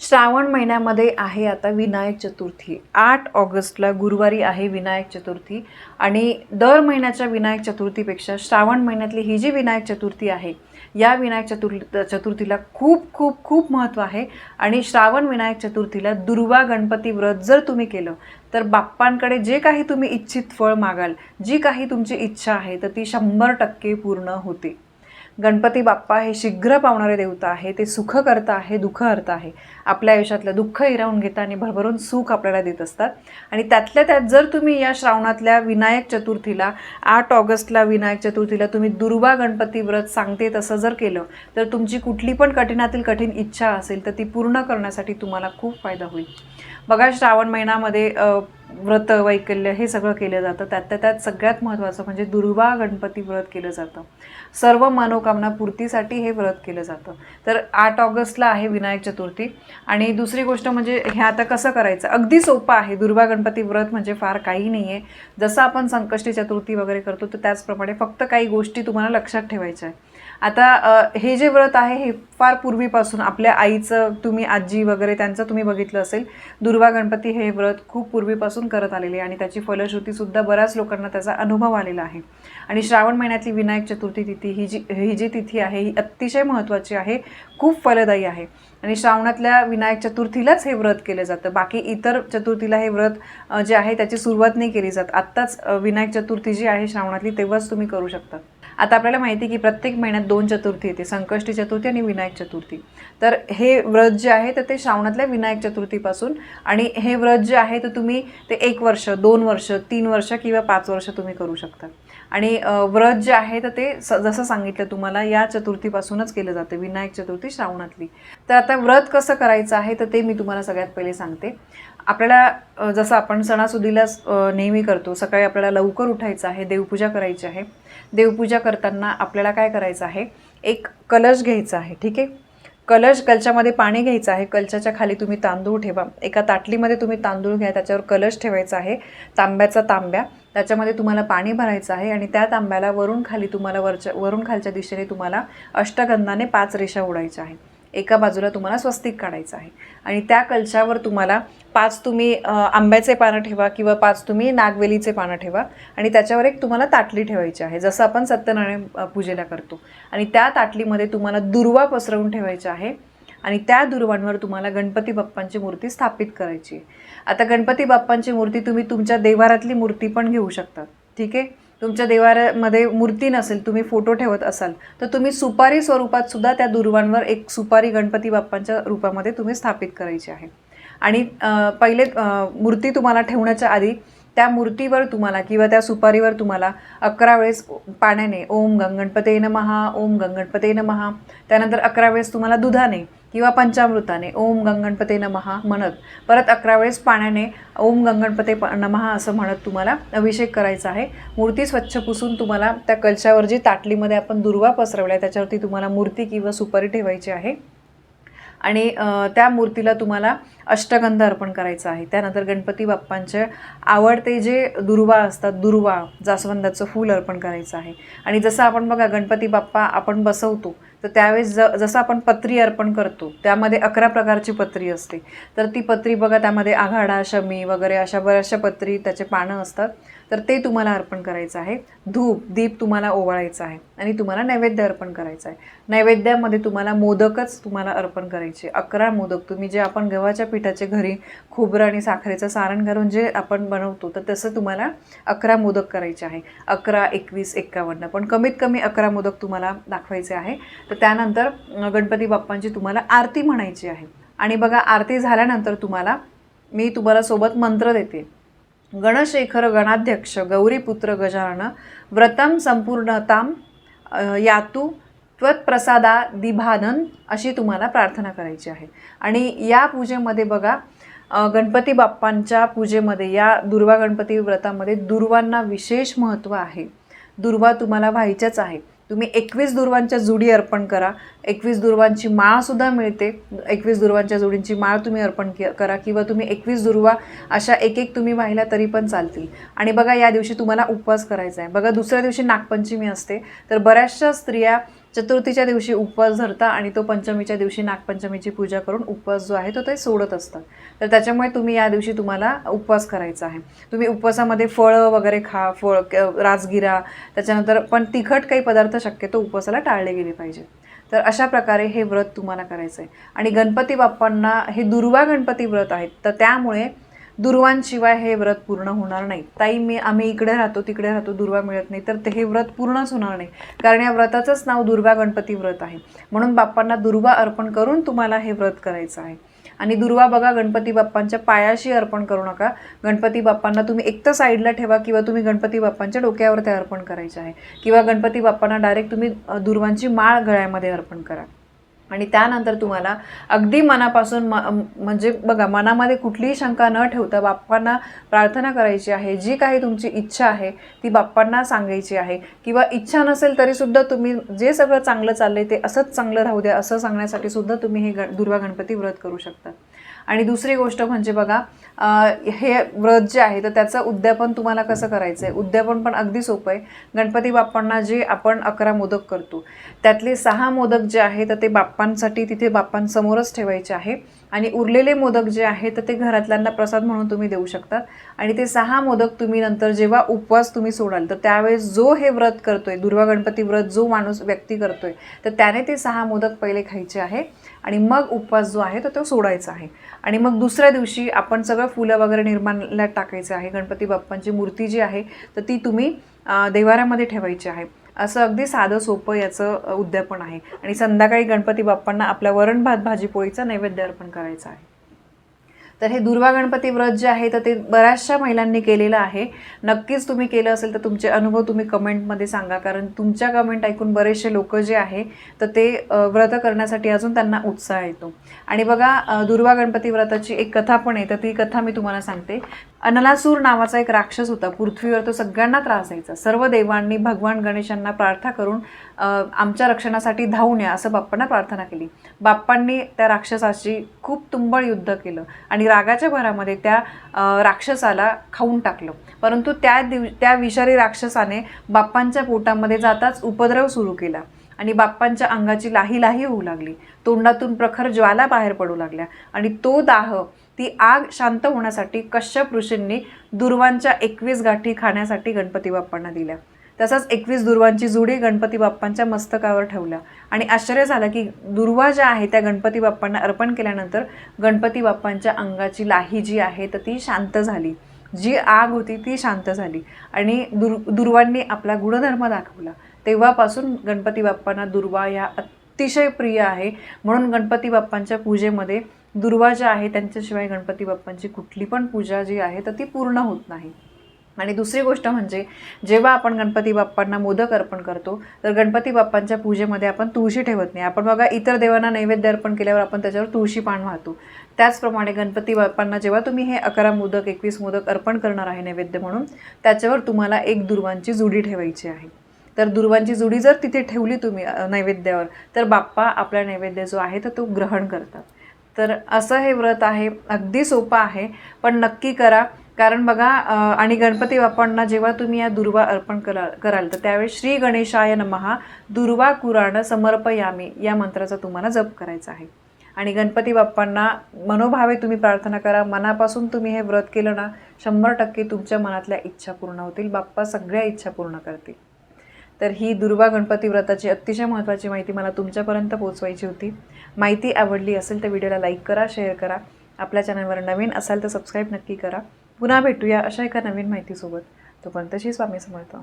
श्रावण महिन्यामध्ये आहे आता विनायक चतुर्थी. आठ ऑगस्टला गुरुवारी आहे विनायक चतुर्थी आणि दर महिन्याच्या विनायक चतुर्थीपेक्षा श्रावण महिन्यातली ही जी विनायक चतुर्थी आहे या विनायक चतुर् चतुर्थीला खूप खूप खूप महत्त्व आहे आणि श्रावण विनायक चतुर्थीला दुर्वा गणपती व्रत जर तुम्ही केलं तर बाप्पांकडे जे काही तुम्ही इच्छित फळ मागाल जी काही तुमची इच्छा आहे तर ती शंभर टक्के पूर्ण होते. गणपती बाप्पा हे शीघ्र पावणारे देवता आहे ते सुख करता आहे दुःख हरता आहे. आपल्या आयुष्यातलं दुःख हिरावून घेता आणि भरभरून सुख आपल्याला देत असतात. आणि त्यातल्या त्यात जर तुम्ही या श्रावणातल्या विनायक चतुर्थीला आठ ऑगस्टला विनायक चतुर्थीला तुम्ही दुर्वा गणपती व्रत सांगते तसं जर केलं तर तुमची कुठली पण कठीणातील कठीण इच्छा असेल तर ती पूर्ण करण्यासाठी तुम्हाला खूप फायदा होईल. बघा श्रावण महिन्यामध्ये व्रत वैकल्य हे सगळं केलं जातं. त्यातल्या त्यात सगळ्यात महत्त्वाचं म्हणजे दुर्वा गणपती व्रत केलं जातं. सर्व मनोकामना पूर्तीसाठी हे व्रत केलं जातं. तर आठ ऑगस्टला आहे विनायक चतुर्थी. आणि दुसरी गोष्ट म्हणजे हे आता कसं करायचं? अगदी सोपं आहे. दुर्वा गणपती व्रत म्हणजे फार काही नाही आहे. जसं आपण संकष्टी चतुर्थी वगैरे करतो तर त्याचप्रमाणे फक्त काही गोष्टी तुम्हाला लक्षात ठेवायच्या आहे आता हे जे व्रत आहे हे फार पूर्वीपासून आपल्या आईचं तुम्ही आजी वगैरे त्यांचं तुम्ही बघितलं असेल. दुर्वा गणपती हे व्रत खूप पूर्वीपासून करत आलेले आणि त्याची फलश्रुतीसुद्धा बऱ्याच लोकांना त्याचा अनुभव आलेला आहे. आणि श्रावण महिन्यातली विनायक चतुर्थी तिथी ही जी ही जी तिथी आहे ही अतिशय महत्त्वाची आहे खूप फलदायी आहे. आणि श्रावणातल्या विनायक चतुर्थीलाच हे व्रत केलं जातं. बाकी इतर चतुर्थीला हे व्रत जे आहे त्याची सुरुवात नाही केली जात. आत्ताच विनायक चतुर्थी जी आहे श्रावणातली तेव्हाच तुम्ही करू शकता. आता आपल्याला माहिती आहे की प्रत्येक महिन्यात दोन चतुर्थी येते संकष्टी चतुर्थी आणि विनायक चतुर्थी. तर हे व्रत जे आहे तर ते श्रावणातल्या विनायक चतुर्थीपासून आणि हे व्रत जे आहे तर तुम्ही ते एक वर्ष दोन वर्ष तीन वर्ष किंवा पाच वर्ष तुम्ही करू शकता. आणि व्रत जे आहे तर ते स जसं सांगितलं तुम्हाला या चतुर्थीपासूनच केलं जातं विनायक चतुर्थी श्रावणातली. तर आता व्रत कसं करायचं आहे तर ते मी तुम्हाला सगळ्यात पहिले सांगते. आपल्याला जसं आपण सणासुदीला नेहमी करतो सकाळी आपल्याला लवकर उठायचं आहे देवपूजा करायची आहे. देवपूजा करताना आपल्याला काय करायचं आहे? एक कलश घ्यायचा आहे ठीक आहे? कलश कलशामध्ये पाणी घ्यायचं आहे कलशाच्या खाली तुम्ही तांदूळ ठेवा. एका ताटलीमध्ये तुम्ही तांदूळ घ्या त्याच्यावर कलश ठेवायचा आहे तांब्याचा तांब्या. त्याच्यामध्ये तुम्हाला पाणी भरायचं आहे आणि त्या तांब्याला वरून खाली तुम्हाला वरच्या वरून खालच्या दिशेने तुम्हाला अष्टगंधाने पाच रेषा उडायच्या आहेत. एका बाजूला तुम्हाला स्वस्तिक काढायचं आहे. आणि त्या कलशावर तुम्हाला पाच तुम्ही आंब्याचे पानं ठेवा किंवा पाच तुम्ही नागवेलीचे पानं ठेवा आणि त्याच्यावर एक तुम्हाला ताटली ठेवायची आहे जसं आपण सत्यनारायण पूजेला करतो. आणि त्या ताटलीमध्ये तुम्हाला दुर्वा पसरवून ठेवायच्या आहे आणि त्या दुर्वांवर तुम्हाला गणपती बाप्पांची मूर्ती स्थापित करायची आहे. आता गणपती बाप्पांची मूर्ती तुम्ही तुमच्या देवारातली मूर्ती पण घेऊ शकता. ठीक आहे? तुमच्या देवारामध्ये मूर्ती नसेल तुम्ही फोटो ठेवत असाल तर तुम्ही सुपारी स्वरूपात सुद्धा त्या दुर्वांवर एक सुपारी गणपती बाप्पांच्या रूपामध्ये तुम्ही स्थापित करायची आहे. आणि पहिले मूर्ती तुम्हाला ठेवण्याच्या आधी त्या मूर्तीवर तुम्हाला किंवा त्या सुपारीवर तुम्हाला अकरा वेळेस पाण्याने ओम गंगणपते नमहा ओम गंगणपते नमहा त्यानंतर अकरा वेळेस तुम्हाला दुधाने किंवा पंचामृताने ओम गंगणपते नमहा म्हणत परत अकरा वेळेस पाण्याने ओम गंगणपते प नमहा असं म्हणत तुम्हाला अभिषेक करायचा आहे. मूर्ती स्वच्छ पुसून तुम्हाला त्या कलशावर जी ताटलीमध्ये आपण दुर्वा पसरवल्या त्याच्यावरती तुम्हाला मूर्ती किंवा सुपारी ठेवायची आहे. आणि त्या मूर्तीला तुम्हाला अष्टगंध अर्पण करायचा आहे. त्यानंतर गणपती बाप्पांचे आवडते जे दुर्वा असतात दुर्वा जास्वंदाचं फूल अर्पण करायचं आहे. आणि जसं आपण बघा गणपती बाप्पा आपण बसवतो तर त्यावेळेस ज जसं आपण पत्री अर्पण करतो त्यामध्ये अकरा प्रकारची पत्री असते. तर ती पत्री बघा त्यामध्ये आघाडा शमी वगैरे अशा बऱ्याचशा पत्री त्याचे पानं असतात. तर ते तुम्हाला अर्पण करायचं आहे. धूप दीप तुम्हाला ओवाळायचं आहे. आणि तुम्हाला नैवेद्य अर्पण करायचं आहे. नैवेद्यामध्ये तुम्हाला मोदकच तुम्हाला अर्पण करायचे. अकरा मोदक. तुम्ही जे आपण गव्हाच्या पिठाचे घरी खोबरं आणि साखरेचं सारण घालून जे आपण बनवतो तर तसं तुम्हाला अकरा मोदक करायचे आहे. अकरा एकवीस एक्कावन्न. पण कमीत कमी अकरा मोदक तुम्हाला दाखवायचे आहे. तर त्यानंतर गणपती बाप्पांची तुम्हाला आरती म्हणायची आहे. आणि बघा आरती झाल्यानंतर तुम्हाला मी तुम्हाला सोबत मंत्र देते. गणशेखर गणाध्यक्ष गौरीपुत्र गजानन व्रतम संपूर्णताम यातू त्वत्प्रसादा दिभानन अशी तुम्हाला प्रार्थना करायची आहे. आणि या पूजेमध्ये बघा गणपती बाप्पांच्या पूजेमध्ये या दुर्वा गणपती व्रतामध्ये दुर्वांना विशेष महत्त्व आहे. दुर्वा तुम्हाला व्हायच्याच आहे. तुम्ही एकवीस दुर्वांच्या जुडी अर्पण करा. एकवीस दुर्वांची माळसुद्धा मिळते. एकवीस दुर्वांच्या जुडींची माळ तुम्ही अर्पण करा किंवा तुम्ही एकवीस दुर्वा अशा एक एक तुम्ही वाहिल्या तरी पण चालतील. आणि बघा या दिवशी तुम्हाला उपवास करायचा आहे. बघा दुसऱ्या दिवशी नागपंचमी असते. तर बऱ्याचशा स्त्रिया चतुर्थीच्या दिवशी उपवास धरता आणि तो पंचमीच्या दिवशी नागपंचमीची पूजा करून उपवास जो आहे तो ते सोडत असतात तर त्याच्यामुळे तुम्ही या दिवशी तुम्हाला उपवास करायचा आहे. तुम्ही उपवासामध्ये फळं वगैरे खा फळ राजगिरा त्याच्यानंतर पण तिखट काही पदार्थ शक्यतो उपवासाला टाळले गेले पाहिजे. तर अशा प्रकारे हे व्रत तुम्हाला करायचं आहे आणि गणपती बाप्पांना हे दुर्वा गणपती व्रत आहेत. तर त्यामुळे दुर्वांशिवाय हे व्रत पूर्ण होणार नाही. ताई मी आम्ही इकडे राहतो तिकडे राहतो दुर्वा मिळत नाही. तर ते हे व्रत पूर्णच होणार नाही. कारण या व्रताचंच नाव दुर्वा गणपती व्रत आहे. म्हणून बाप्पांना दुर्वा अर्पण करून तुम्हाला हे व्रत करायचं आहे. आणि दुर्वा बघा गणपती बाप्पांच्या पायाशी अर्पण करू नका. गणपती बाप्पांना तुम्ही एक तर साईडला ठेवा किंवा तुम्ही गणपती बाप्पांच्या डोक्यावर ते अर्पण करायचे आहे. किंवा गणपती बाप्पांना डायरेक्ट तुम्ही दुर्वांची माळ गळ्यामध्ये अर्पण करा. आणि त्यानंतर तुम्हाला अगदी मनापासून म म्हणजे बघा मनामध्ये कुठलीही शंका न ठेवता बाप्पांना प्रार्थना करायची आहे. जी काही तुमची इच्छा आहे ती बाप्पांना सांगायची आहे. किंवा इच्छा नसेल तरीसुद्धा तुम्ही जे सगळं चांगलं चाललं आहे ते असंच चांगलं राहू द्या. असं सांगण्यासाठी सुद्धा तुम्ही हे ग दुर्वा गणपती व्रत करू शकता. आणि दुसरी गोष्ट म्हणजे बघा हे व्रत जे आहे तर त्याचं उद्यापन तुम्हाला कसं करायचं आहे उद्यापन पण अगदी सोपं आहे. गणपती बाप्पांना जे आपण अकरा मोदक करतो त्यातले सहा मोदक जे आहे तर ते बाप बाप्पांसाठी तिथे बाप्पांसमोरच ठेवायचे आहे. आणि उरलेले मोदक जे आहे तर ते घरातल्यांना प्रसाद म्हणून तुम्ही देऊ शकतात आणि ते सहा मोदक तुम्ही नंतर जेव्हा उपवास तुम्ही सोडाल तर त्यावेळेस जो हे व्रत करतोय दुर्वा गणपती व्रत जो माणूस व्यक्ती करतोय तर त्याने ते सहा मोदक पहिले खायचे आहे. आणि मग उपवास जो आहे तो तो सोडायचा आहे. आणि मग दुसऱ्या दिवशी आपण सगळं फुलं वगैरे निर्माणाला टाकायचं आहे. गणपती बाप्पांची मूर्ती जी आहे तर ती तुम्ही देवाऱ्यामध्ये ठेवायची आहे. असं अगदी साधं सोपं याचं उद्यापन आहे. आणि संध्याकाळी गणपती बाप्पांना आपल्या वरण भात भाजी पोळीचा नैवेद्य अर्पण करायचा आहे. तर हे दुर्वा गणपती व्रत जे आहे तर ते बऱ्याचशा महिलांनी केलेलं आहे. नक्कीच तुम्ही केलं असेल तर तुमचे अनुभव तुम्ही कमेंटमध्ये सांगा. कारण तुमच्या कमेंट ऐकून बरेचसे लोक जे आहे तर ते व्रत करण्यासाठी अजून त्यांना उत्साह येतो. आणि बघा दुर्वा गणपती व्रताची एक कथा पण आहे तर ती कथा मी तुम्हाला सांगते. अनलासूर नावाचा एक राक्षस होता. पृथ्वीवर तो सगळ्यांना त्रास द्यायचा. सर्व देवांनी भगवान गणेशांना प्रार्थना करून आमच्या रक्षणासाठी धावून या असं बाप्पांना प्रार्थना केली. बाप्पांनी त्या राक्षसाशी खूप तुंबळ युद्ध केलं आणि रागाच्या भरामध्ये त्या राक्षसाला खाऊन टाकलं. परंतु त्या दिव त्या विषारी राक्षसाने बाप्पांच्या पोटामध्ये जाताच उपद्रव सुरू केला आणि बाप्पांच्या अंगाची लाही लाही होऊ लागली. तोंडातून प्रखर ज्वाला बाहेर पडू लागल्या आणि तो दाह ती आग शांत होण्यासाठी कश्यप ऋषींनी दुर्वांच्या एकवीस गाठी खाण्यासाठी गणपती बाप्पांना दिल्या. तसंच एकवीस दुर्वांची जुडी गणपती बाप्पांच्या मस्तकावर ठेवल्या. आणि आश्चर्य झालं की दुर्वा ज्या आहे त्या गणपती बाप्पांना अर्पण केल्यानंतर गणपती बाप्पांच्या अंगाची लाही जी आहे तर ती शांत झाली. जी आग होती ती शांत झाली. आणि दुर् दुर्वांनी आपला गुणधर्म दाखवला. तेव्हापासून गणपती बाप्पांना दुर्वा ह्या अतिशय प्रिय आहे. म्हणून गणपती बाप्पांच्या पूजेमध्ये दुर्वा ज्या आहे. त्यांच्याशिवाय गणपती बाप्पांची कुठली पण पूजा जी आहे तर ती पूर्ण होत नाही. आणि दुसरी गोष्ट म्हणजे जेव्हा आपण गणपती बाप्पांना मोदक अर्पण करतो तर गणपती बाप्पांच्या पूजेमध्ये आपण तुळशी ठेवत नाही. आपण बघा इतर देवांना नैवेद्य अर्पण केल्यावर आपण त्याच्यावर तुळशी पान वाहतो. त्याचप्रमाणे गणपती बाप्पांना जेव्हा तुम्ही हे अकरा मोदक एकवीस मोदक अर्पण करणार आहे नैवेद्य म्हणून त्याच्यावर तुम्हाला एक दुर्वांची जुडी ठेवायची आहे. तर दुर्वांची जुडी जर तिथे ठेवली तुम्ही नैवेद्यावर तर बाप्पा आपला नैवेद्य जो आहे तर तो ग्रहण करतात. तर असं हे व्रत आहे अगदी सोपं आहे पण नक्की करा. कारण बघा आणि गणपती बाप्पांना जेव्हा तुम्ही या दुर्वा अर्पण करा कराल तर त्यावेळी श्री गणेशाय नमहा दुर्वा कुराण समर्पयामी या मंत्राचा तुम्हाला जप करायचा आहे. आणि गणपती बाप्पांना मनोभावे तुम्ही प्रार्थना करा. मनापासून तुम्ही हे व्रत केलं ना शंभर टक्के तुमच्या मनातल्या इच्छा पूर्ण होतील. बाप्पा सगळ्या इच्छा पूर्ण करतील. तर ही दुर्वा गणपती व्रताची अतिशय महत्त्वाची माहिती मला तुमच्यापर्यंत पोहोचवायची होती. माहिती आवडली असेल तर व्हिडिओला लाईक करा शेअर करा. आपल्या चॅनलवर नवीन असाल तर सबस्क्राईब नक्की करा. पुन्हा भेटूया अशा एका नवीन माहितीसोबत. तोपर्यंत श्री स्वामी समर्थ.